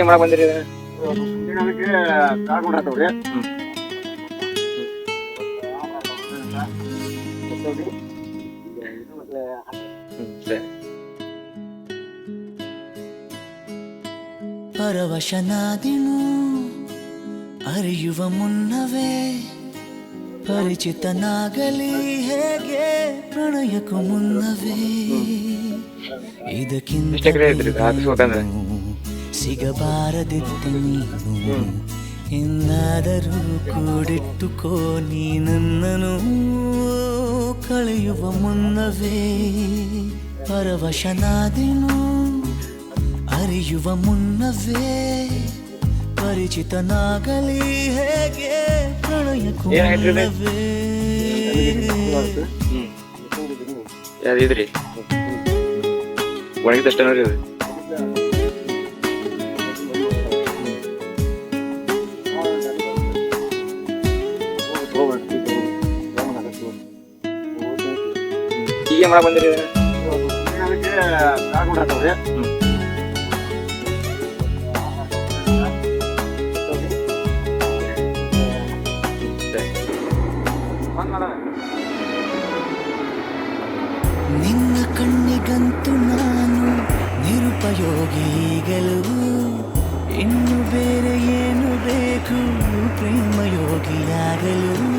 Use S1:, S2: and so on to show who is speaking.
S1: ಮಾಡಕ್ ಬಂದಿರಿ ಇದನ್ನ? ಹ್ಮ್. ಹ್ಮ್ ಸರಿ
S2: ಪರವಶನಾದಿನು ಅರಿಯುವ ಮುನ್ನವೇ ಪರಿಚಿತನಾಗಲಿ ಹೇಗೆ ಪ್ರಣಯಕ್ಕೂ ಮುನ್ನವೇ ಇದಕ್ಕಿಂತ ಸಿಗಬಾರದಿತ್ತು ನೀನು. ಎಂದಾದರೂ ಕೂಡಿಟ್ಟುಕೋ ನೀ ನನ್ನನು ಕಳೆಯುವ ಮುನ್ನವೇ. ಪರವಶನಾದೆನು ಅರಿಯುವ ಮುನ್ನವೇ. ಪರಿಚಿತನಾಗಲಿ ಹೇಗೆ ಪ್ರಣಯಕ್ಕೂ? ಮುನ್ನವೇ.
S1: ಯಾವ್ದು ನೋಡ್ರಿ ಹೀಗೆ ಮಾಡಕ್ ಬಂದಿರಿ
S2: ನಿನ್ನ ಕಣ್ಣಿಗಂತೂ ನಾನು ನಿರುಪಯೋಗಿಗಳು ಇನ್ನು ಬೇರೆ ಏನು ಬೇಕು? ಪ್ರೇಮಯೋಗಿಯಾಗಲು.